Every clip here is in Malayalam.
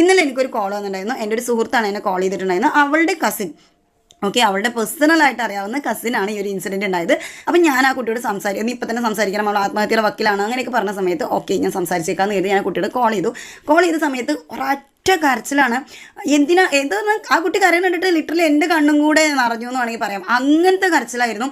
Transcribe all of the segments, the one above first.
ഇന്നലെ എനിക്കൊരു കോൾ വന്നിട്ടുണ്ടായിരുന്നു. എന്റെ ഒരു സുഹൃത്താണ് എന്നെ കോൾ ചെയ്തിട്ടുണ്ടായിരുന്നു അവളുടെ കസിൻ ഓക്കെ അവളുടെ പേഴ്സണലായിട്ട് അറിയാവുന്ന കസിനാണ് ഈ ഒരു ഇൻസിഡന്റ് ഉണ്ടായത്. അപ്പം ഞാൻ ആ കുട്ടിയോട് സംസാരിക്കും നീ ഇപ്പം തന്നെ സംസാരിക്കണം അവൾ ആത്മഹത്യയുടെ വക്കിലാണ് അങ്ങനെയൊക്കെ പറഞ്ഞ സമയത്ത് ഓക്കെ ഞാൻ സംസാരിച്ചേക്കാന്ന് കരുതി ഞാൻ കുട്ടിയോട് കോൾ ചെയ്തു. കോൾ ചെയ്ത സമയത്ത് ഒരൊറ്റ കരച്ചിലാണ്. എന്തിനാ എന്താ ആ കുട്ടി കരയാൻ കണ്ടിട്ട് ലിറ്ററലി എന്റെ കണ്ണും കൂടെ നിറഞ്ഞു എന്ന് വേണമെങ്കിൽ പറയാം. അങ്ങനത്തെ കരച്ചിലായിരുന്നു.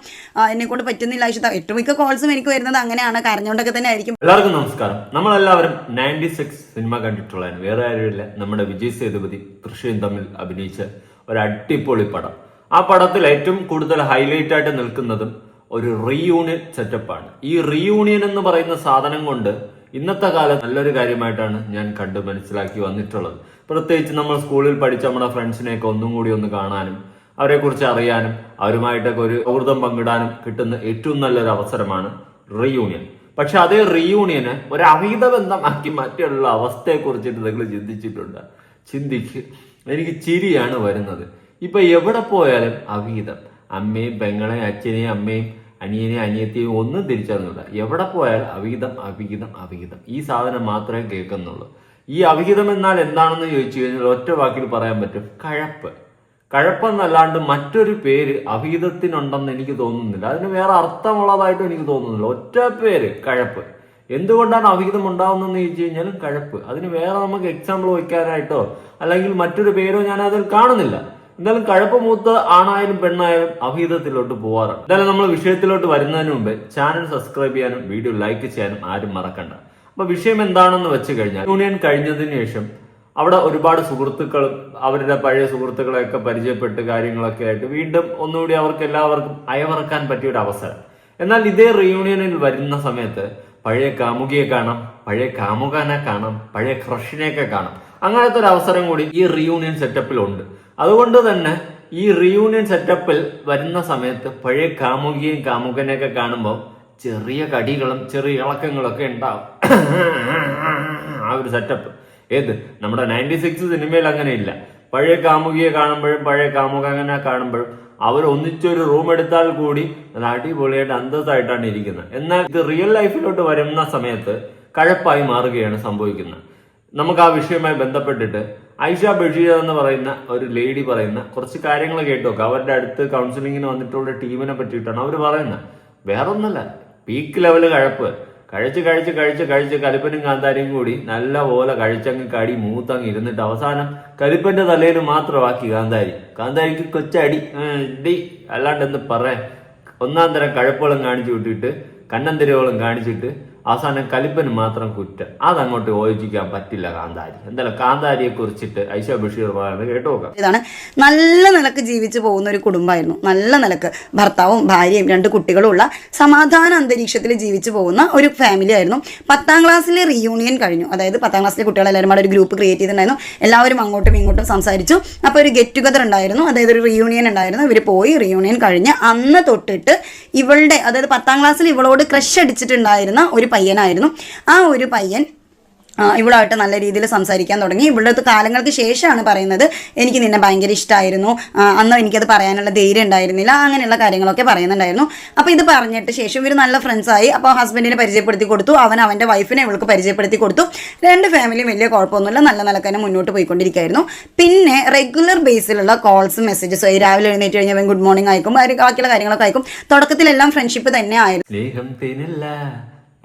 എന്നെ കൊണ്ട് പറ്റുന്നില്ല ആവശ്യത്ത ഏറ്റവും മിക്ക കോൾസും എനിക്ക് വരുന്നത് അങ്ങനെയാണ്. കരഞ്ഞുകൊണ്ടൊക്കെ തന്നെ ആയിരിക്കും. എല്ലാവർക്കും നമസ്കാരം. നമ്മളെല്ലാവരും നയന്റി സിക്സ് സിനിമ കണ്ടിട്ടുള്ളതാണ്. വേറെ ആരുമില്ല. നമ്മുടെ വിജയ് സേതുപതി തൃശ്ശൂരും തമ്മിൽ അഭിനയിച്ച ഒരു അടിപൊളി പടം. ആ പടത്തിൽ ഏറ്റവും കൂടുതൽ ഹൈലൈറ്റ് ആയിട്ട് നിൽക്കുന്നതും ഒരു റീയൂണിയൻ സെറ്റപ്പാണ് ഈ റീയൂണിയൻ എന്ന് പറയുന്ന സാധനം കൊണ്ട് ഇന്നത്തെ കാലം നല്ലൊരു കാര്യമായിട്ടാണ് ഞാൻ കണ്ട് മനസ്സിലാക്കി വന്നിട്ടുള്ളത്. പ്രത്യേകിച്ച് നമ്മൾ സ്കൂളിൽ പഠിച്ച നമ്മുടെ ഫ്രണ്ട്സിനെയൊക്കെ ഒന്നും കൂടി ഒന്ന് കാണാനും അവരെ കുറിച്ച് അറിയാനും അവരുമായിട്ടൊക്കെ ഒരു സൗഹൃദം പങ്കിടാനും കിട്ടുന്ന ഏറ്റവും നല്ലൊരു അവസരമാണ് റീയൂണിയൻ പക്ഷെ അതേ റീയൂണിയന് ഒരു അമിത ബന്ധമാക്കി മറ്റുള്ള അവസ്ഥയെ കുറിച്ചിട്ട് നിങ്ങൾ ചിന്തിച്ചിട്ടുണ്ട്. ചിന്തിക്ക്. എനിക്ക് ചിരിയാണ് വരുന്നത്. ഇപ്പൊ എവിടെ പോയാലും അവിഹിതം അമ്മയും പെങ്ങളെയും അച്ഛനെയും അമ്മയും അനിയനെയും അനിയത്തെയും ഒന്നും തിരിച്ചറിഞ്ഞില്ല എവിടെ പോയാൽ അവിഹിതം അവിഹിതം അവിഹിതം. ഈ സാധനം മാത്രമേ കേൾക്കുന്നുള്ളൂ. ഈ അവിഹിതം എന്നാൽ എന്താണെന്ന് ചോദിച്ചു കഴിഞ്ഞാൽ ഒറ്റ വാക്കിൽ പറയാൻ പറ്റും. കഴപ്പ്. കഴപ്പെന്നല്ലാണ്ട് മറ്റൊരു പേര് അവിഹിതത്തിനുണ്ടെന്ന് എനിക്ക് തോന്നുന്നില്ല. അതിന് വേറെ അർത്ഥമുള്ളതായിട്ടും എനിക്ക് തോന്നുന്നില്ല. ഒറ്റ പേര് കഴപ്പ്. എന്തുകൊണ്ടാണ് അവിഹിതം ഉണ്ടാവുന്നതെന്ന് ചോദിച്ചു കഴിഞ്ഞാൽ കഴപ്പ്. അതിന് വേറെ നമുക്ക് എക്സാമ്പിൾ വയ്ക്കാനായിട്ടോ അല്ലെങ്കിൽ മറ്റൊരു പേരോ ഞാൻ അതിൽ കാണുന്നില്ല. എന്തായാലും കഴപ്പ് മൂത്ത് ആണായാലും പെണ്ണായാലും അവിഹിതത്തിലോട്ട് പോവാറുണ്ട്. എന്തായാലും നമ്മൾ വിഷയത്തിലോട്ട് വരുന്നതിന് മുമ്പ് ചാനൽ സബ്സ്ക്രൈബ് ചെയ്യാനും വീഡിയോ ലൈക്ക് ചെയ്യാനും ആരും മറക്കണ്ട. അപ്പൊ വിഷയം എന്താണെന്ന് വെച്ച് കഴിഞ്ഞാൽ യൂണിയൻ കഴിഞ്ഞതിന് ശേഷം അവിടെ ഒരുപാട് സുഹൃത്തുക്കൾ അവരുടെ പഴയ സുഹൃത്തുക്കളെയൊക്കെ പരിചയപ്പെട്ട് കാര്യങ്ങളൊക്കെ ആയിട്ട് വീണ്ടും ഒന്നുകൂടി അവർക്ക് എല്ലാവർക്കും അയവറക്കാൻ പറ്റിയ ഒരു അവസരം. എന്നാൽ ഇതേ റീയൂണിയനിൽ വരുന്ന സമയത്ത് പഴയ കാമുകിയെ കാണാം പഴയ കാമുകനെ കാണാം പഴയ ക്രഷിനെയൊക്കെ കാണാം. അങ്ങനത്തെ ഒരു അവസരം കൂടി ഈ റീയൂണിയൻ സെറ്റപ്പിലുണ്ട് അതുകൊണ്ട് തന്നെ ഈ റീയൂണിയൻ സെറ്റപ്പിൽ വരുന്ന സമയത്ത് പഴയ കാമുകിയും കാമുകനെയൊക്കെ കാണുമ്പോൾ ചെറിയ കടികളും ചെറിയ ഇളക്കങ്ങളൊക്കെ ഉണ്ടാവും. ആ ഒരു സെറ്റപ്പ് ഏത്? നമ്മുടെ നയന്റി സിക്സ് സിനിമയിൽ അങ്ങനെയില്ല. പഴയ കാമുകിയെ കാണുമ്പോഴും പഴയ കാമുകനെ കാണുമ്പോഴും അവർ ഒന്നിച്ചൊരു റൂം എടുത്താൽ കൂടി അത് അടിപൊളിയായിട്ട് അന്തസ്സായിട്ടാണ് ഇരിക്കുന്നത്. എന്നാൽ ഇത് റിയൽ ലൈഫിലോട്ട് വരുന്ന സമയത്ത് കഴപ്പായി മാറുകയാണ് സംഭവിക്കുന്നത്. നമുക്ക് ആ വിഷയവുമായി ബന്ധപ്പെട്ടിട്ട് ഐഷ ബഷീർ എന്ന് പറയുന്ന ഒരു ലേഡി പറയുന്ന കുറച്ച് കാര്യങ്ങൾ കേട്ടു അവരുടെ അടുത്ത് കൗൺസിലിങ്ങിന് വന്നിട്ടുള്ള ടീമിനെ പറ്റിയിട്ടാണ് അവർ പറയുന്നത്. വേറൊന്നല്ല പീക്ക് ലെവൽ കഴപ്പ്. കഴിച്ച് കഴിച്ച് കഴിച്ച് കഴിച്ച് കലിപ്പനും കാന്താരിയും കൂടി നല്ല പോലെ കഴിച്ചങ്ങ് കടി മൂത്തങ്ങ് ഇരുന്നിട്ട് അവസാനം കലിപ്പന്റെ തലയിൽ മാത്രമാക്കി കാന്താരി. കാന്താരിക്ക് കൊച്ചടി ഡി അല്ലാണ്ട് എന്ത് പറയാൻ. ഒന്നാം തരം കഴപ്പുകളും കാണിച്ചു വിട്ടിട്ട് കണ്ണന്തിരകളും കാണിച്ചിട്ട് അവസാനം കലിപ്പന് മാത്രം കുറ്റം. അതങ്ങോട്ട് യോജിക്കാൻ പറ്റില്ല കാന്താരി. എന്തായാലും കാന്താരിയെ കുറിച്ചിട്ട് ഐഷ ബഷീർ പറയുന്നത് കേട്ടു ഇതാണ് നല്ല നിലയ്ക്ക് ജീവിച്ചു പോകുന്ന ഒരു കുടുംബമായിരുന്നു. നല്ല നിലയ്ക്ക് ഭർത്താവും ഭാര്യയും രണ്ട് കുട്ടികളും ഉള്ള സമാധാന അന്തരീക്ഷത്തിൽ ജീവിച്ചു പോകുന്ന ഒരു ഫാമിലി ആയിരുന്നു. പത്താം ക്ലാസ്സിലെ റീയൂണിയൻ കഴിഞ്ഞു. അതായത് പത്താം ക്ലാസ്സിലെ കുട്ടികളെല്ലാവരും കൂടെ ഒരു ഗ്രൂപ്പ് ക്രിയേറ്റ് ചെയ്തിട്ടുണ്ടായിരുന്നു. എല്ലാവരും അങ്ങോട്ടും ഇങ്ങോട്ടും സംസാരിച്ചു. അപ്പോൾ ഒരു ഗെറ്റ് ടുഗദർ ഉണ്ടായിരുന്നു. അതായത് ഒരു റീയൂണിയൻ ഉണ്ടായിരുന്നു. ഇവർ പോയി റീയൂണിയൻ കഴിഞ്ഞ് അന്ന് തൊട്ടിട്ട് ഇവളുടെ അതായത് പത്താം ക്ലാസ്സിൽ ഇവളോട് ക്രഷ് അടിച്ചിട്ടുണ്ടായിരുന്ന ഒരു പയ്യനായിരുന്നു. ആ ഒരു പയ്യൻ ഇവളായിട്ട് നല്ല രീതിയിൽ സംസാരിക്കാൻ തുടങ്ങി. ഇവളുടെ കാലങ്ങൾക്ക് ശേഷമാണ് പറയുന്നത് എനിക്ക് നിന്നെ ഭയങ്കര ഇഷ്ടമായിരുന്നു അന്ന് എനിക്കത് പറയാനുള്ള ധൈര്യം ഉണ്ടായിരുന്നില്ല. അങ്ങനെയുള്ള കാര്യങ്ങളൊക്കെ പറയുന്നുണ്ടായിരുന്നു. അപ്പോൾ ഇത് പറഞ്ഞിട്ട് ശേഷം ഇവർ നല്ല ഫ്രണ്ട്സായി അപ്പോൾ ഹസ്ബൻഡിനെ പരിചയപ്പെടുത്തി കൊടുത്തു. അവൻ അവന്റെ വൈഫിനെ ഇവൾക്ക് പരിചയപ്പെടുത്തി കൊടുത്തു. രണ്ട് ഫാമിലിയും വലിയ കുഴപ്പമൊന്നുമില്ല. നല്ല നിലയ്ക്ക് തന്നെ മുന്നോട്ട് പോയിക്കൊണ്ടിരിക്കുകയായിരുന്നു പിന്നെ റെഗുലർ ബേസിലുള്ള കോൾസും മെസ്സേജസും രാവിലെ എഴുന്നേറ്റ് കഴിഞ്ഞാൽ ഗുഡ് മോർണിംഗ് അയക്കും. ബാക്കി- ബാക്കിയുള്ള കാര്യങ്ങളൊക്കെ അയക്കും. തുടക്കത്തിലെല്ലാം ഫ്രണ്ട്ഷിപ്പ് തന്നെ ആയിരുന്നു.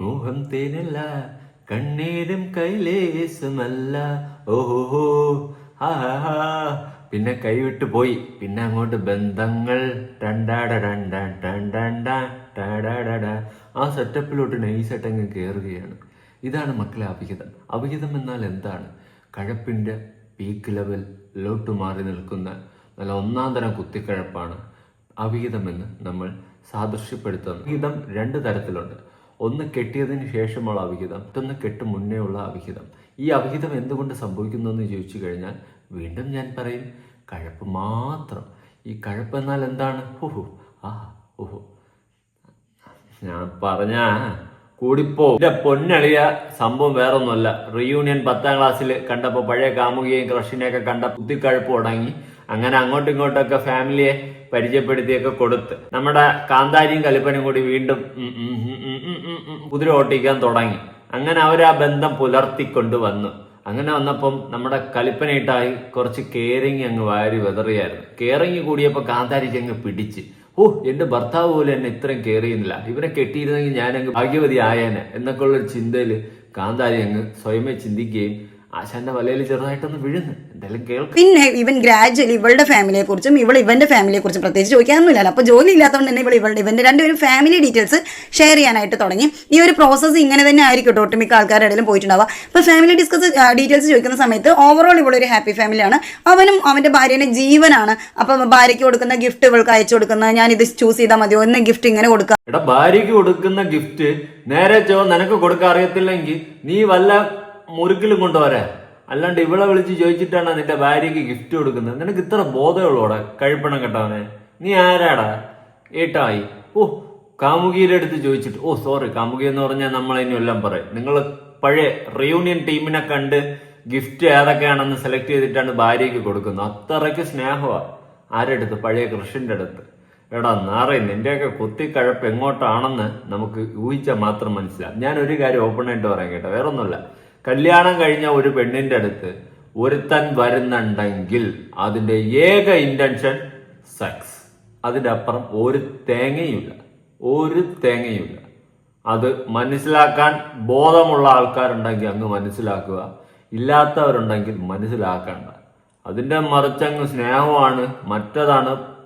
മോഹം തേനല്ല കണ്ണീരും കൈലേസുമല്ല ഓഹോ ഹാ ഹാ പിന്നെ കൈവിട്ട് പോയി. പിന്നെ അങ്ങോട്ട് ബന്ധങ്ങൾ. ആ സെറ്റപ്പിലോട്ട് നൈസായിട്ട് അങ്ങ് കയറുകയാണ് ഇതാണ് മക്കളെ അഭിഹിതം അഭിഹിതം എന്നാൽ എന്താണ്? കഴപ്പിന്റെ പീക്ക് ലെവലിലോട്ട് മാറി നിൽക്കുന്ന നല്ല ഒന്നാം തരം കുത്തിക്കഴപ്പാണ് അവിഹിതമെന്ന് നമ്മൾ സാദൃശ്യപ്പെടുത്തുന്നത് അഭിഹിതം രണ്ട് തരത്തിലുണ്ട്. ഒന്ന് കെട്ടിയതിന് ശേഷമുള്ള അവിഹിതം മറ്റൊന്ന് കെട്ട് മുന്നേ ഉള്ള അവിഹിതം. ഈ അവിഹിതം എന്തുകൊണ്ട് സംഭവിക്കുന്നു എന്ന് ചോദിച്ചു കഴിഞ്ഞാൽ വീണ്ടും ഞാൻ പറയും കഴപ്പ് മാത്രം. ഈ കഴപ്പ് എന്നാൽ എന്താണ്? ഓഹോ ആ ഓഹോ ഞാൻ പറഞ്ഞ കൂടിപ്പോ. എന്റെ പൊന്നളിയ സംഭവം വേറൊന്നുമല്ല. റീയൂണിയൻ പത്താം ക്ലാസ്സിൽ കണ്ടപ്പോൾ പഴയ കാമുകിയെയും ക്രഷിനെയൊക്കെ കണ്ട കുത്തിക്കഴപ്പ് തുടങ്ങി. അങ്ങനെ അങ്ങോട്ടും ഇങ്ങോട്ടൊക്കെ ഫാമിലിയെ പരിചയപ്പെടുത്തിയൊക്കെ കൊടുത്ത്. നമ്മുടെ കാന്താരിയും കലിപ്പനും കൂടി വീണ്ടും കുതിര ഓട്ടിക്കാൻ തുടങ്ങി. അങ്ങനെ അവർ ആ ബന്ധം പുലർത്തിക്കൊണ്ട് വന്നു അങ്ങനെ വന്നപ്പം നമ്മുടെ കലിപ്പനയിട്ടായി കുറച്ച് കെയറിങ് അങ്ങ് വാരി വെതറിയായിരുന്നു. കെയറിങ് കൂടിയപ്പോൾ കാന്താരിക്ക് അങ്ങ് പിടിച്ച്. ഓ എന്റെ ഭർത്താവ് പോലും എന്നെ ഇത്രയും കയറിയുന്നില്ല ഇവനെ കെട്ടിയിരുന്നെങ്കിൽ ഞാനങ്ങ് ഭാഗ്യവതി ആയേനെ എന്നൊക്കെ ഒരു ചിന്തയിൽ കാന്താരി അങ്ങ് സ്വയമേ ചിന്തിക്കുകയും ആശാന്റെ വലയിൽ ചെറുതായിട്ടൊന്ന് വീഴുന്നു. എന്തായാലും കേൾക്കും. പിന്നെ ഇവൻ ഗ്രാജുവലി ഇവളുടെ ഫാമിലിയെ കുറിച്ചും ഇവൾ ഇവന്റെ ഫാമിലിയെ കുറിച്ചും പ്രത്യേകിച്ച് ചോദിക്കാനൊന്നുമില്ല അപ്പോൾ ജോലി ഇല്ലാത്തതുകൊണ്ട് തന്നെ ഇവൾ ഇവളുടെ ഇവന്റെ രണ്ടുപേരും ഫാമിലി ഡീറ്റെയിൽസ് ഷെയർ ചെയ്യാനായിട്ട് തുടങ്ങി. ഈ ഒരു പ്രോസസ്സ് ഇങ്ങനെ തന്നെ ആയിരിക്കും ഒട്ടുമിക്ക ആൾക്കാരുടെ ഇടയിലും പോയിട്ടുണ്ടാവുക. അപ്പോൾ ഫാമിലി ഡിസ്കസ് ഡീറ്റെയിൽസ് ചോദിക്കുന്ന സമയത്ത് ഓവറോൾ ഇവളൊരു ഹാപ്പി ഫാമിലിയാണ് അവനും അവന്റെ ഭാര്യയുടെ ജീവനാണ്. അപ്പം ഭാര്യയ്ക്ക് കൊടുക്കുന്ന ഗിഫ്റ്റ് ഇവൾക്ക് അയച്ചു കൊടുക്കുന്ന ഞാൻ ഇത് ചൂസ് ചെയ്താൽ മതിയോ? എന്ന ഗിഫ്റ്റ് ഇങ്ങനെ കൊടുക്കുക എടാ ഭാര്യയ്ക്ക് കൊടുക്കുന്ന ഗിഫ്റ്റ് നേരെ ചോ നിനക്ക് കൊടുക്കാൻ അറിയത്തില്ലെങ്കിൽ നീ വല്ല മുറുക്കിലും കൊണ്ടുവരാൻ. അല്ലാണ്ട് ഇവളെ വിളിച്ച് ചോദിച്ചിട്ടാണ് നിന്റെ ഭാര്യയ്ക്ക് ഗിഫ്റ്റ് കൊടുക്കുന്നത്. നിനക്ക് ഇത്ര ബോധമുള്ളൂടാ കഴിപ്പണം കേട്ടവനെ. നീ ആരാടാ? ഏട്ടായി. ഓ കാമുകിയുടെ അടുത്ത് ചോദിച്ചിട്ട് ഓ സോറി കാമുകി എന്ന് പറഞ്ഞാൽ നമ്മൾ ഇനി എല്ലാം പറയും. നിങ്ങൾ പഴയ റിയൂണിയൻ ടീമിനെ കണ്ട് ഗിഫ്റ്റ് ഏതൊക്കെയാണെന്ന് സെലക്ട് ചെയ്തിട്ടാണ് ഭാര്യയ്ക്ക് കൊടുക്കുന്നത്. അത്രയ്ക്ക് സ്നേഹമാണ് ആരുടെ അടുത്ത്? പഴയ കൃഷിന്റെ അടുത്ത്. എടാ നാറെ നിന്റെയൊക്കെ കുത്തിക്കഴപ്പ് എങ്ങോട്ടാണെന്ന് നമുക്ക് ഊഹിച്ചാൽ മാത്രം മനസ്സിലാവും. ഞാൻ ഒരു കാര്യം ഓപ്പൺ ആയിട്ട് പറയാൻ കേട്ടോ വേറെ ഒന്നുമില്ല കല്യാണം കഴിഞ്ഞ ഒരു പെണ്ണിന്റെ അടുത്ത് ഒരുത്തൻ വരുന്നുണ്ടെങ്കിൽ അതിന്റെ ഏക ഇന്റൻഷൻ സെക്സ് അതിന്റെ അപ്പുറം ഒരു തേങ്ങയുമില്ല. ഒരു തേങ്ങയുമില്ല. അത് മനസ്സിലാക്കാൻ ബോധമുള്ള ആൾക്കാരുണ്ടെങ്കിൽ അങ്ങ് മനസ്സിലാക്കുക. ഇല്ലാത്തവരുണ്ടെങ്കിൽ മനസ്സിലാക്കണ്ട. അതിന്റെ മറിച്ചങ്ങ് സ്നേഹമാണ് മറ്റതാണ്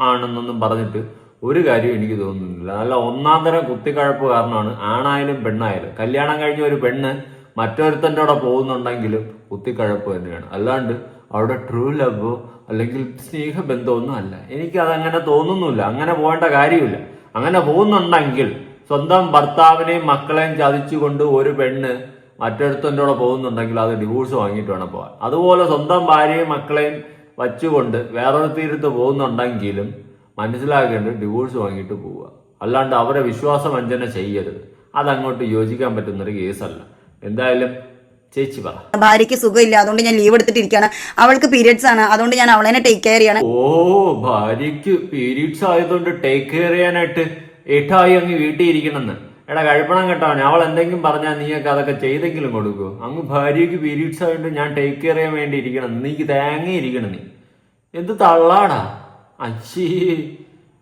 ആണെന്നൊന്നും പറഞ്ഞിട്ട് ഒരു കാര്യം എനിക്ക് തോന്നുന്നില്ല. നല്ല ഒന്നാം തരം കുത്തിക്കഴപ്പ് കാരണമാണ് ആണായാലും പെണ്ണായാലും. കല്യാണം കഴിഞ്ഞ ഒരു പെണ്ണ് മറ്റൊരുത്തന്റെ കൂടെ പോകുന്നുണ്ടെങ്കിലും കുത്തിക്കഴപ്പ് തന്നെയാണ്. അല്ലാണ്ട് അവിടെ ട്രൂ ലവ് അല്ലെങ്കിൽ സ്നേഹബന്ധമൊന്നും അല്ല. എനിക്ക് അതങ്ങനെ തോന്നുന്നില്ല. അങ്ങനെ പോകേണ്ട കാര്യമില്ല. അങ്ങനെ പോകുന്നുണ്ടെങ്കിൽ സ്വന്തം ഭർത്താവിനെയും മക്കളെയും ചതിച്ചുകൊണ്ട് ഒരു പെണ്ണ് മറ്റൊരുത്തന്റെ കൂടെ പോകുന്നുണ്ടെങ്കിൽ അത് ഡിവോഴ്സ് വാങ്ങിയിട്ട് വേണം പോകാൻ. അതുപോലെ സ്വന്തം ഭാര്യയും മക്കളെയും വച്ചുകൊണ്ട് വേറൊരു തീരത്ത് പോകുന്നുണ്ടെങ്കിലും മനസ്സിലാക്കേണ്ടത് ഡിവോഴ്സ് വാങ്ങിയിട്ട് പോവുക. അല്ലാണ്ട് അവരെ വിശ്വാസവഞ്ചന ചെയ്യരുത്. അതങ്ങോട്ട് യോജിക്കാൻ പറ്റുന്നൊരു കേസല്ല. എന്തായാലും ചേച്ചി പറ. ഭാര്യയ്ക്ക് സുഖമില്ല. അതുകൊണ്ട് ഞാൻ ലീവ് എടുത്തിട്ടിരിക്കുകയാണ്. അവൾക്ക് പീരിയഡ്സ് ആണ്. അതുകൊണ്ട് ഞാൻ അവളെ ടേക്ക് കെയർ ചെയ്യണം. ഓ ഭാര്യയ്ക്ക് പീരീഡ്സ് ആയതുകൊണ്ട് ടേക്ക് കെയർ ചെയ്യാനായിട്ട് ഏട്ടായി അങ്ങ് വീട്ടിൽ ഇരിക്കണമെന്ന്. എടാ കഴിപ്പണം കേട്ടോ. അവൾ എന്തെങ്കിലും പറഞ്ഞാൽ നീയൊക്കെ അതൊക്കെ ചെയ്തെങ്കിലും കൊടുക്കൂ. അങ്ങ് ഭാര്യയ്ക്ക് പീരീഡ്സ് ആയതുകൊണ്ട് ഞാൻ ടേക്ക് കെയർ ചെയ്യാൻ വേണ്ടി ഇരിക്കണം. നീക്ക് തേങ്ങ ഇരിക്കണം നീ. എന്ത് തള്ളാടാ അച്ഛീ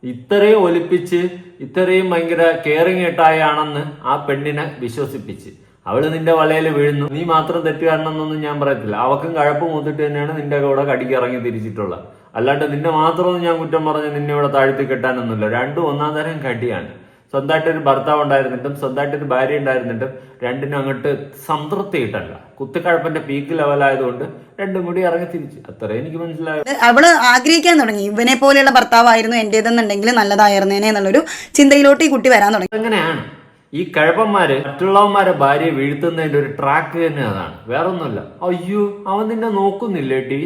ഇത്രയും ഒലിപ്പിച്ച് ഇത്രയും ഭയങ്കര കെയറിങ് ഇട്ടായാണെന്ന് ആ പെണ്ണിനെ വിശ്വസിപ്പിച്ച്. അവൾ നിന്റെ വലയിൽ വീഴുന്നു. നീ മാത്രം തെറ്റുകാരണമെന്നൊന്നും ഞാൻ പറയത്തില്ല. അവക്കും കഴപ്പ് മൂത്തിട്ട് തന്നെയാണ് നിന്റെ കൂടെ കടിക്കിറങ്ങി തിരിച്ചിട്ടുള്ളത്. അല്ലാണ്ട് നിന്നെ മാത്രമൊന്നും ഞാൻ കുറ്റം പറഞ്ഞ് നിന്നെ ഇവിടെ താഴ്ത്തി കെട്ടാനൊന്നുമില്ല. രണ്ടും ഒന്നാം തരം കടിയാണ്. സ്വന്തമായിട്ട് ഒരു ഭർത്താവ് ഉണ്ടായിരുന്നിട്ടും സ്വന്തമായിട്ട് ഒരു ഭാര്യ ഉണ്ടായിരുന്നിട്ടും രണ്ടിനും അങ്ങോട്ട് സംതൃപ്തി കിട്ടല്ല കുത്തിക്കഴപ്പന്റെ പീക്ക് ലെവലായതുകൊണ്ട് രണ്ടും കൂടി ഇറങ്ങി തിരിച്ചു. അത്രേ എനിക്ക് മനസ്സിലായത് അവൾ ആഗ്രഹിക്കാൻ തുടങ്ങി. ഇവനെ പോലെയുള്ള ഭർത്താവായിരുന്നു എന്റേതെന്നുണ്ടെങ്കിൽ നല്ലതായിരുന്നേനെ എന്നുള്ളൊരു ചിന്തയിലോട്ട് ഈ കുട്ടി വരാൻ തുടങ്ങി. അങ്ങനെയാണ് ഈ കഴപ്പന്മാര് മറ്റുള്ളവന്മാരെ ഭാര്യയെ വീഴ്ത്തുന്നതിന്റെ ഒരു ട്രാക്ക് തന്നെ അതാണ്. വേറൊന്നുമല്ല. അയ്യോ അവൻ നിന്നെ നോക്കുന്നില്ലേ ടി?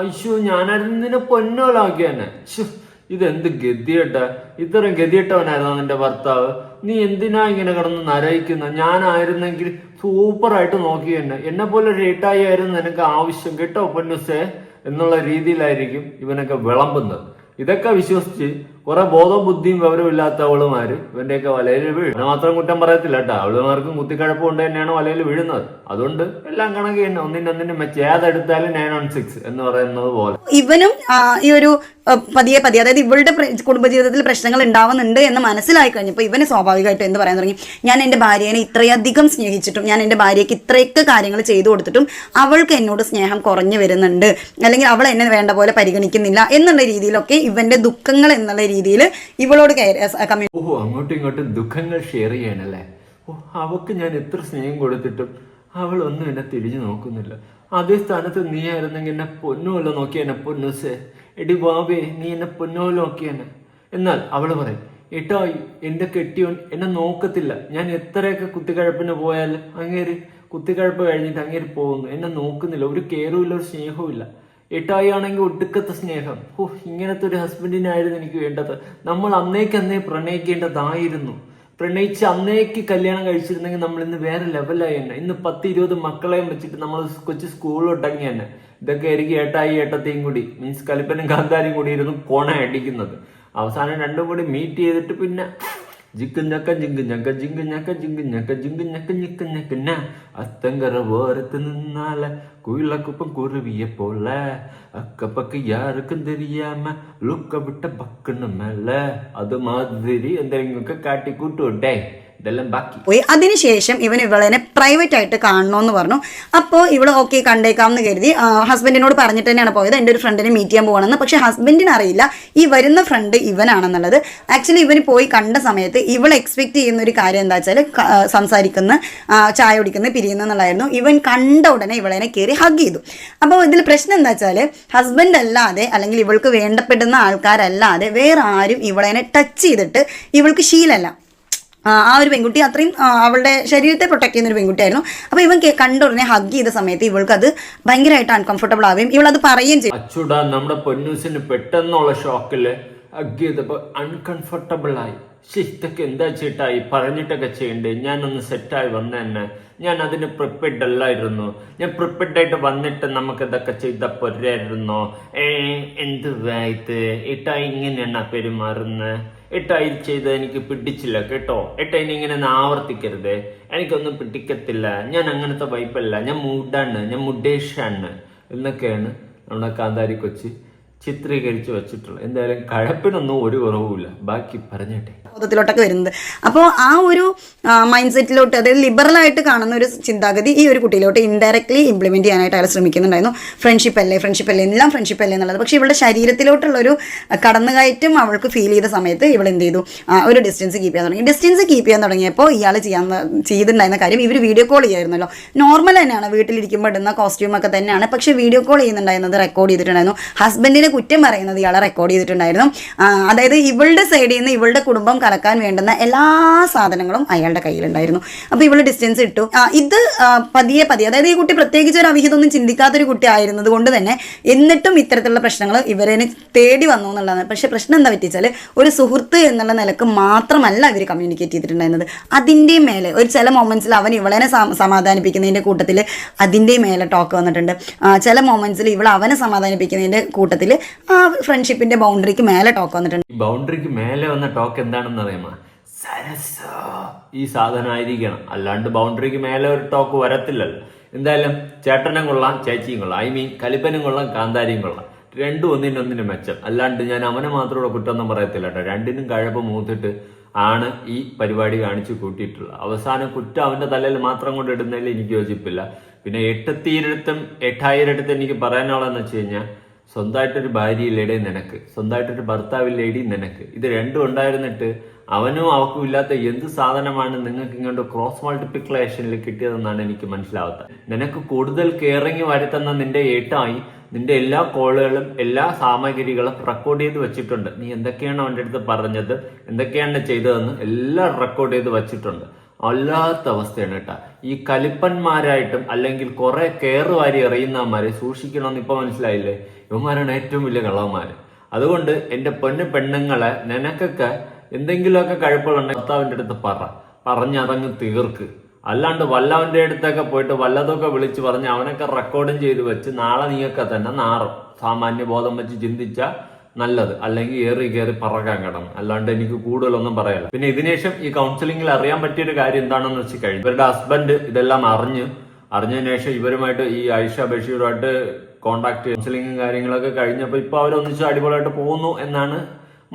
അയ്യോ ഞാനായിരുന്നു നിന്നെ പൊന്നോലാക്കിയ തന്നെ ശ്ശോ, ഇതെന്ത് ഗതിയട്ട ഇത്രയും ഗതിയട്ടവനായിരുന്നു നിന്റെ ഭർത്താവ്? നീ എന്തിനാ ഇങ്ങനെ കിടന്ന് നരയിക്കുന്ന? ഞാനായിരുന്നെങ്കിൽ സൂപ്പറായിട്ട് നോക്കി എന്നെ എന്നെ പോലെ ഒരു ഏട്ടായി ആയിരുന്നു നിനക്ക് ആവശ്യം കേട്ടോ പൊന്നുസേ? എന്നുള്ള രീതിയിലായിരിക്കും ഇവനൊക്കെ വിളമ്പുന്നത്. ഇതൊക്കെ വിശ്വസിച്ച് കുറെ ബോധവും ബുദ്ധിയും വിവരവും ഇല്ലാത്തവളുമാര് ഇവന്റെയൊക്കെ വലയിൽ വീഴും. മാത്രം കുറ്റം പറയത്തില്ല കേട്ടോ. അവളുമാർക്കും കുത്തിക്കഴപ്പം കൊണ്ട് തന്നെയാണ് വലയിൽ വീഴുന്നത്. അതുകൊണ്ട് എല്ലാം കണക്ക് തന്നെ. ഒന്നിന്റെ ഒന്നിന്റെ മെച്ച് ഏതെടുത്താലും നയൻ വൺ സിക്സ് എന്ന് പറയുന്നത് പോലെ. ഇവനും ഈ ഒരു പതിയെ പതിയെ അതായത് ഇവളുടെ കുടുംബജീവിതത്തിൽ പ്രശ്നങ്ങൾ ഉണ്ടാവുന്നുണ്ട് എന്ന് മനസ്സിലായി കഴിഞ്ഞപ്പോൾ ഇവന് സ്വാഭാവികമായിട്ടും എന്ത് പറയാൻ തുടങ്ങി. ഞാൻ എന്റെ ഭാര്യനെ ഇത്രയധികം സ്നേഹിച്ചിട്ടും ഞാൻ എന്റെ ഭാര്യയ്ക്ക് ഇത്രയൊക്കെ കാര്യങ്ങൾ ചെയ്തു കൊടുത്തിട്ടും അവൾക്ക് എന്നോട് സ്നേഹം കുറഞ്ഞു വരുന്നുണ്ട്. അല്ലെങ്കിൽ അവൾ എന്നെ വേണ്ട പോലെ പരിഗണിക്കുന്നില്ല എന്നുള്ള രീതിയിലൊക്കെ ഇവന്റെ ദുഃഖങ്ങൾ എന്നുള്ള രീതിയിൽ ഇവളോട് ഓഹോ അങ്ങോട്ടും ഇങ്ങോട്ടും ദുഃഖങ്ങൾ ഷെയർ ചെയ്യാനല്ലേ? ഓ അവക്ക് ഞാൻ എത്ര സ്നേഹം കൊടുത്തിട്ടും അവൾ ഒന്നും എന്നെ തിരിഞ്ഞു നോക്കുന്നില്ല. അതേ സ്ഥാനത്ത് നീ ആയിരുന്നെങ്കിൽ എന്നെ പൊന്നുമല്ല നോക്കി എന്നെ പൊന്നുസേ. എടി ബാബേ നീ എന്നെ പൊന്നോലോക്കിയെന്ന്. എന്നാൽ അവൾ പറയും ഏട്ടോ എന്റെ കെട്ടിയോൻ എന്നെ നോക്കത്തില്ല. ഞാൻ എത്രയൊക്കെ കുത്തിക്കഴപ്പിന് പോയാൽ അങ്ങേര് കുത്തിക്കഴപ്പ് കഴിഞ്ഞിട്ട് അങ്ങേര് പോകുന്നു. എന്നെ നോക്കുന്നില്ല ഒരു കെയറും ഇല്ല ഒരു സ്നേഹവും ഇല്ല എട്ടായി ആണെങ്കിൽ ഒടുക്കത്തെ സ്നേഹം. ഓ ഇങ്ങനത്തെ ഒരു ഹസ്ബൻഡിനായിരുന്നു എനിക്ക് വേണ്ടത്. നമ്മൾ അന്നേക്കന്നേ പ്രണയിക്കേണ്ടതായിരുന്നു. പ്രണയിച്ച് അന്നേക്ക് കല്യാണം കഴിച്ചിരുന്നെങ്കിൽ നമ്മൾ ഇന്ന് വേറെ ലെവലായി തന്നെ. ഇന്ന് പത്ത് ഇരുപത് മക്കളെയും വെച്ചിട്ട് നമ്മൾ കൊച്ചു സ്കൂളിലൊട്ടങ്ങി തന്നെ. ഇതൊക്കെ ആയിരിക്കും ഏട്ടായി ഏട്ടത്തെയും കൂടി മീൻസ് കലിപ്പനും കാന്താരിയും കൂടി ഇരുന്ന് കോണ അടിക്കുന്നത്. അവസാനം രണ്ടും കൂടി മീറ്റ് ചെയ്തിട്ട് പിന്നെ ജിക്ക് ഞക്ക ജിങ്ക് ഞക്ക ജിങ്ക് ഞക്ക ജിങ്ക് ഞക്ക ജിങ്ക് ഞക്ക ഞക്ക ഞക്ക ഞ അത്തങ്കര ഓരത്ത് നിന്നാല കുയിലക്കുപ്പം കുരുവിയെ പോല അക്കപ്പക്ക യാർക്കും தெரியாம ലുക്ക വിട്ട ബക്കണ് മേല അത് മാതിരി എന്തെങ്കിലുമൊക്കെ കാട്ടിക്കൂട്ടുണ്ടേ ഇതെല്ലാം ബാക്കി പോയി അതിനുശേഷം ഇവൻ ഇവളെ പ്രൈവറ്റ് ആയിട്ട് കാണണമെന്ന് പറഞ്ഞു. അപ്പോൾ ഇവൾ ഓക്കെ കണ്ടേക്കാം എന്ന് കരുതി ഹസ്ബൻഡിനോട് പറഞ്ഞിട്ട് തന്നെയാണ് പോയത്. എന്റെ ഒരു ഫ്രണ്ടിനെ മീറ്റ് ചെയ്യാൻ പോകണമെന്ന് പക്ഷേ ഹസ്ബൻഡിന് അറിയില്ല ഈ വരുന്ന ഫ്രണ്ട് ഇവനാണെന്നുള്ളത്. ആക്ച്വലി ഇവന് പോയി കണ്ട സമയത്ത് ഇവൾ എക്സ്പെക്ട് ചെയ്യുന്ന ഒരു കാര്യം എന്താ വെച്ചാൽ സംസാരിക്കുന്ന ചായ കുടിക്കുന്ന പിരിയുന്ന എന്നുള്ളതായിരുന്നു. ഇവൻ കണ്ട ഉടനെ ഇവളെ കയറി ഹഗ് ചെയ്തു. അപ്പോൾ ഇതിൽ പ്രശ്നം എന്താ വെച്ചാൽ ഹസ്ബൻഡ് അല്ലാതെ അല്ലെങ്കിൽ ഇവൾക്ക് വേണ്ടപ്പെടുന്ന ആൾക്കാരല്ലാതെ വേറെ ആരും ഇവളെ ടച്ച് ചെയ്തിട്ട് ഇവൾക്ക് ശീലമല്ല ആ ഒരു പെൺകുട്ടി അത്രയും അവളുടെ ശരീരത്തെ പ്രൊട്ടക്ട് ചെയ്യുന്ന ഒരു പെൺകുട്ടിയായിരുന്നു. അപ്പോൾ ഇവൻ കേ- കണ്ട ഉടനെ ഹഗ് ചെയ്ത സമയത്ത് ഇവൾക്ക് അത് ഭയങ്കരമായിട്ട് അൺകംഫർട്ടബിൾ ആവുകയും ഇവൾ അത് പറയുകയും ചെയ്യും അച്ചുടാ നമ്മുടെ പൊന്നൂസിന് പെട്ടെന്നുള്ള ഷോക്കിൽ ഹഗ് ചെയ്തപ്പോൾ അൺകംഫർട്ടബിൾ ആയി. ഇതൊക്കെ എന്താ ചേട്ടായി പറഞ്ഞിട്ടൊക്കെ ചെയ്യണ്ടേ? ഞാനൊന്ന് സെറ്റായി വന്ന തന്നെ ഞാൻ അതിന് പ്രിപ്പയർഡ് അല്ലായിരുന്നു. ഞാൻ പ്രിപ്പയർഡ് ആയിട്ട് വന്നിട്ട് നമുക്ക് ഇതൊക്കെ ചെയ്ത പൊരായിരുന്നോ. ഏ എന്ത് ഇത്? ഏട്ടാ ഇങ്ങനെയാണ് പെരുമാറുന്നത് ഏട്ടാ ഇത് ചെയ്ത് എനിക്ക് പിടിച്ചില്ല കേട്ടോ. ഏട്ടാ ഇനി ഇങ്ങനെ ആവർത്തിക്കരുത്. എനിക്കൊന്നും പിടിക്കത്തില്ല. ഞാൻ അങ്ങനത്തെ വൈപ്പല്ല ഞാൻ മൂഡാണ്. ഞാൻ മുഡേഷാണ്. എന്നൊക്കെയാണ് നമ്മുടെ കാന്താരി കൊച്ചി ചിത്രീകരിച്ച് വെച്ചിട്ടുള്ളത് എന്തായാലും കഴപ്പിനൊന്നും ഒരു കുറവുമില്ല. ബാക്കി പറഞ്ഞട്ടെ. ബോധത്തിലോട്ടൊക്കെ വരുന്നത്. അപ്പോൾ ആ ഒരു മൈൻഡ് സെറ്റിലോട്ട് അതായത് ലിബറലായിട്ട് കാണുന്ന ഒരു ചിന്താഗതി ഈ ഒരു കുട്ടിയിലോട്ട് ഇൻഡയറക്ട്ലി ഇംപ്ലിമെന്റ് ചെയ്യാനായിട്ട് അയാൾ ശ്രമിക്കുന്നുണ്ടായിരുന്നു. ഫ്രണ്ട്ഷിപ്പ് അല്ലേ ഫ്രണ്ട്ഷിപ്പ് അല്ലേ എല്ലാം ഫ്രണ്ട്ഷിപ്പ് അല്ലേ എന്നുള്ളത്. പക്ഷേ ഇവളുടെ ശരീരത്തിലോട്ടുള്ള ഒരു കടന്നുകയറ്റം അവൾക്ക് ഫീൽ ചെയ്ത സമയത്ത് ഇവൾ എന്ത് ചെയ്തു? ഒരു ഡിസ്റ്റൻസ് കീപ്പ് ചെയ്യാൻ തുടങ്ങി. ഡിസ്റ്റൻസ് കീപ്പ് ചെയ്യാൻ തുടങ്ങിയപ്പോൾ ഇയാൾ ചെയ്യാൻ ചെയ്തിട്ടുണ്ടായിരുന്ന കാര്യം ഇവർ വീഡിയോ കോൾ ചെയ്യായിരുന്നല്ലോ. നോർമൽ തന്നെയാണ്. വീട്ടിലിരിക്കുമ്പോൾ ഇടുന്ന കോസ്റ്റ്യൂമൊക്കെ തന്നെയാണ്. പക്ഷേ വീഡിയോ കോൾ ചെയ്യുന്നുണ്ടായിരുന്നത് റെക്കോർഡ് ചെയ്തിട്ടുണ്ടായിരുന്നു. ഹസ്ബൻഡിനെ കുറ്റം പറയുന്നത് ഇയാളെ റെക്കോർഡ് ചെയ്തിട്ടുണ്ടായിരുന്നു. അതായത് ഇവളുടെ സൈഡിൽ നിന്ന് ഇവളുടെ കുടുംബം കലക്കാൻ വേണ്ടുന്ന എല്ലാ സാധനങ്ങളും അയാളുടെ കയ്യിലുണ്ടായിരുന്നു. അപ്പോൾ ഇവൾ ഡിസ്റ്റൻസ് ഇട്ടു. ഇത് പതിയെ പതിയെ അതായത് ഈ കുട്ടി പ്രത്യേകിച്ച് ഒരു അവിഹിതമൊന്നും ചിന്തിക്കാത്തൊരു കുട്ടി ആയിരുന്നത് കൊണ്ട് തന്നെ എന്നിട്ടും ഇത്തരത്തിലുള്ള പ്രശ്നങ്ങൾ ഇവരെ തേടി വന്നു എന്നുള്ളതാണ്. പക്ഷേ പ്രശ്നം എന്താ പറ്റിച്ചാൽ ഒരു സുഹൃത്ത് എന്നുള്ള നിലയ്ക്ക് മാത്രമല്ല ഇവർ കമ്മ്യൂണിക്കേറ്റ് ചെയ്തിട്ടുണ്ടായിരുന്നത്. അതിന്റെ മേലെ ഒരു ചില മൊമെന്റ്സിൽ അവൻ ഇവളെ സമ- സമാധാനിപ്പിക്കുന്നതിന്റെ കൂട്ടത്തിൽ അതിന്റെ മേലെ ടോക്ക് വന്നിട്ടുണ്ട്. ചില മൊമെന്റ്സിൽ ഇവൾ അവനെ സമാധാനിപ്പിക്കുന്നതിന്റെ കൂട്ടത്തിൽ ആ ഫ്രണ്ട്ഷിപ്പിന്റെ ബൗണ്ടറിക്ക് മേലെ ടോക്ക് വന്നിട്ടുണ്ട്. ഈ ബൗണ്ടറിക്ക് മേലെ വന്ന ടോക്ക് എന്താണെന്ന് അറിയാമോ ഈ സാധനം ആയിരിക്കണം അല്ലാണ്ട് ബൗണ്ടറിക്ക് മേലെ ഒരു ടോക്ക് വരത്തില്ലല്ലോ. എന്തായാലും ചേട്ടനും കൊള്ളാം ചേച്ചിയും കൊള്ളാം. ഐ മീൻ കലിപ്പനും കൊള്ളാം കാന്താരിയും കൊള്ളാം. രണ്ടും ഒന്നിനൊന്നിന് മെച്ചം. അല്ലാണ്ട് ഞാൻ അവനെ മാത്രമുള്ള കുറ്റമൊന്നും പറയത്തില്ല കേട്ടോ. രണ്ടിനും കഴപ്പ് മൂത്തിട്ട് ആണ് ഈ പരിപാടി കാണിച്ചു കൂട്ടിയിട്ടുള്ളത്. അവസാനം കുറ്റം അവന്റെ തലയിൽ മാത്രം കൊണ്ട് ഇടുന്നതിൽ എനിക്ക് യോജിപ്പില്ല. പിന്നെ എട്ടെത്തിയിരടുത്തും എട്ടായിരടുത്തും എനിക്ക് പറയാനുള്ളതെന്ന് വെച്ച് കഴിഞ്ഞാൽ സ്വന്തമായിട്ടൊരു ഭാര്യയില്ലേടേ നിനക്ക്? സ്വന്തമായിട്ടൊരു ഭർത്താവില്ലേടി നിനക്ക്? ഇത് രണ്ടും ഉണ്ടായിരുന്നിട്ട് അവനും അവക്കും ഇല്ലാത്ത എന്ത് സാധനമാണ് നിങ്ങൾക്ക് ഇങ്ങോട്ട് ക്രോസ് മൾട്ടിപ്ലിക്കേഷനിൽ കിട്ടിയതെന്നാണ് എനിക്ക് മനസ്സിലാവാത്തത്. നിനക്ക് കൂടുതൽ കെയറിങ് വരുത്തുന്ന നിന്റെ ഏട്ടായി നിന്റെ എല്ലാ കോളുകളും എല്ലാ സാമഗ്രികളും റെക്കോർഡ് ചെയ്ത് വെച്ചിട്ടുണ്ട്. നീ എന്തൊക്കെയാണ് അവന്റെ അടുത്ത് പറഞ്ഞത് എന്തൊക്കെയാണ് ചെയ്തതെന്ന് എല്ലാം റെക്കോർഡ് ചെയ്ത് വെച്ചിട്ടുണ്ട്. അല്ലാത്ത അവസ്ഥയാണ് കേട്ടാ. ഈ കലിപ്പന്മാരായിട്ടും അല്ലെങ്കിൽ കുറെ കെയർ വാരി എറിയുന്നവന്മാരെ സൂക്ഷിക്കണമെന്ന് ഇപ്പൊ മനസ്സിലായില്ലേ? ഇവന്മാരാണ് ഏറ്റവും വലിയ കള്ളവന്മാര് അതുകൊണ്ട് എന്റെ പൊന്നു പെണ്ണുങ്ങളെ നിനക്കൊക്കെ എന്തെങ്കിലുമൊക്കെ കഴിപ്പുകളുണ്ടെങ്കിൽ ഭർത്താവിന്റെ അടുത്ത് പറ. പറഞ്ഞ് അതങ്ങ് തീർക്ക്. അല്ലാണ്ട് വല്ലവന്റെ അടുത്തൊക്കെ പോയിട്ട് വല്ലതൊക്കെ വിളിച്ച് പറഞ്ഞ് അവനൊക്കെ റെക്കോർഡും ചെയ്ത് വെച്ച് നാളെ നീയൊക്കെ തന്നെ നാറും. സാമാന്യ ബോധം വെച്ച് ചിന്തിച്ച നല്ലത്. അല്ലെങ്കിൽ ഏറി കയറി പറക്കാൻ കിടന്നു. അല്ലാണ്ട് എനിക്ക് കൂടുതലൊന്നും പറയാല്ല. പിന്നെ ഇതിനുശേഷം ഈ കൗൺസിലിംഗിൽ അറിയാൻ പറ്റിയൊരു കാര്യം എന്താണെന്ന് വെച്ച് കഴിഞ്ഞു ഇവരുടെ ഹസ്ബൻഡ് ഇതെല്ലാം അറിഞ്ഞ് അറിഞ്ഞതിന് ശേഷം ഇവരുമായിട്ട് ഈ ഐഷ ബഷീറുമായിട്ട് കോണ്ടാക്ട് കൗൺസിലിംഗും കാര്യങ്ങളൊക്കെ കഴിഞ്ഞപ്പോൾ ഇപ്പൊ അവരൊന്നിച്ച് അടിപൊളിയായിട്ട് പോകുന്നു എന്നാണ്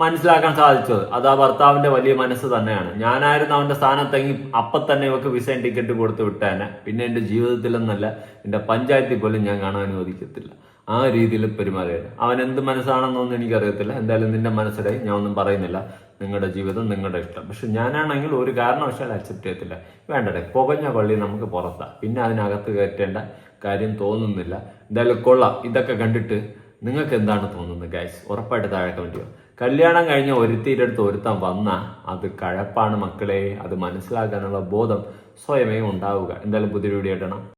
മനസ്സിലാക്കാൻ സാധിച്ചത്. അത് ആ ഭർത്താവിന്റെ വലിയ മനസ്സ് തന്നെയാണ്. ഞാനായിരുന്നു അവന്റെ സ്ഥാനത്തെങ്കിൽ അപ്പൊ തന്നെ ഇവക്ക് വിസയും ടിക്കറ്റ് കൊടുത്ത് വിട്ടേനെ. പിന്നെ എന്റെ ജീവിതത്തിലെന്നല്ല എന്റെ പഞ്ചായത്തിൽ പോലും ഞാൻ കാണാൻ അനുവദിക്കത്തില്ല. ആ രീതിയിൽ പെരുമാറിയത്. അവൻ എന്ത് മനസ്സാണെന്നൊന്നും എനിക്കറിയത്തില്ല. എന്തായാലും നിന്റെ മനസ്സിലായി. ഞാൻ ഒന്നും പറയുന്നില്ല. നിങ്ങളുടെ ജീവിതം നിങ്ങളുടെ ഇഷ്ടം. പക്ഷെ ഞാനാണെങ്കിൽ ഒരു കാരണവശാലും അക്സെപ്റ്റ് ചെയ്യത്തില്ല. വേണ്ടടേ പുകഞ്ഞ പള്ളി നമുക്ക് പുറത്താ. പിന്നെ അതിനകത്ത് കയറ്റേണ്ട കാര്യം തോന്നുന്നില്ല. എന്തായാലും കൊള്ളാം. ഇതൊക്കെ കണ്ടിട്ട് നിങ്ങൾക്ക് എന്താണ് തോന്നുന്നത് ഗൈസ് ഉറപ്പായിട്ട് താഴെ ചെയ്യുക. കല്യാണം കഴിഞ്ഞ ഒരുത്തിയുടെ ഒരുത്താൻ വന്നാൽ അത് കഴപ്പാണ് മക്കളെ. അത് മനസ്സിലാക്കാനുള്ള ബോധം സ്വയമേ ഉണ്ടാവുക. എന്തായാലും പുതിയ വീഡിയോ ഇടണം